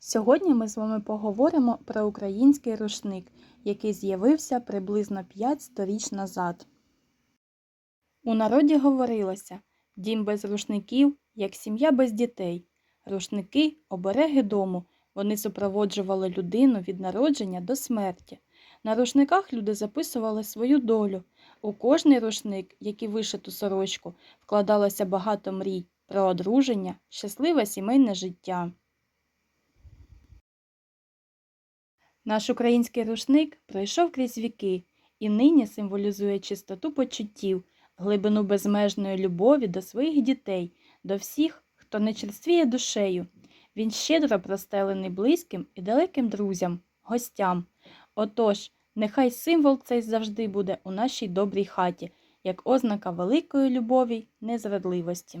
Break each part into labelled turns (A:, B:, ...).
A: Сьогодні ми з вами поговоримо про український рушник, який з'явився приблизно 5 сторіч назад. У народі говорилося дім без рушників, як сім'я без дітей. Рушники обереги дому, вони супроводжували людину від народження до смерті. На рушниках люди записували свою долю. У кожний рушник, як і вишиту сорочку, вкладалося багато мрій про одруження, щасливе сімейне життя. Наш український рушник пройшов крізь віки і нині символізує чистоту почуттів, глибину безмежної любові до своїх дітей, до всіх, хто не черствіє душею. Він щедро простелений близьким і далеким друзям, гостям. Отож, нехай символ цей завжди буде у нашій добрій хаті, як ознака великої любові незрадливості.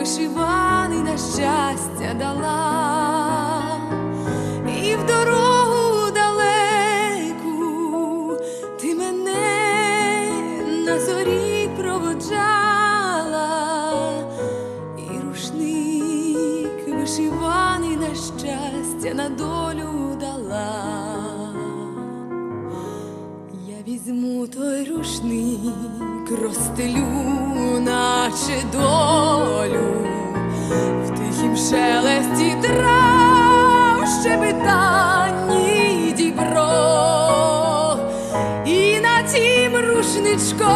B: вишиваний на щастя дала, і в дорогу далеку ти мене на зорі проводжала, і рушник вишиваний на щастя на долю дала. Я візьму той рушник, розстелю, наче тихім шелесті трав щебетанні дібро, і на тім рушничкові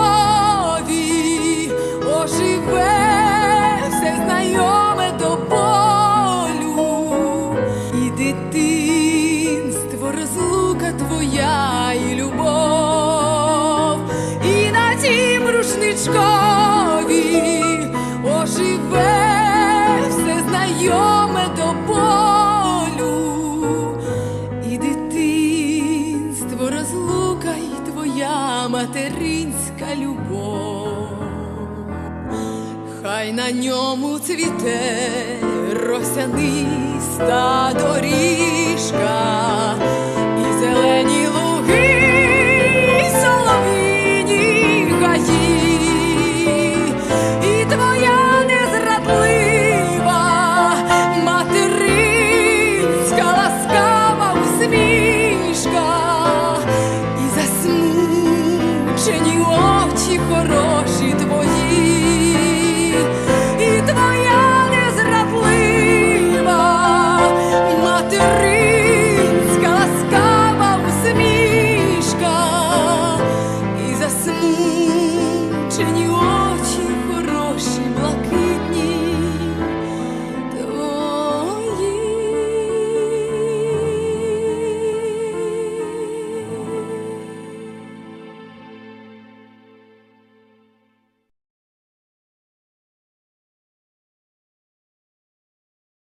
B: оживе все знайоме до болю, і дитинство, розлука твоя і любов, і на тім рушничкові любов. Хай на ньому цвіте росяниста доріжка,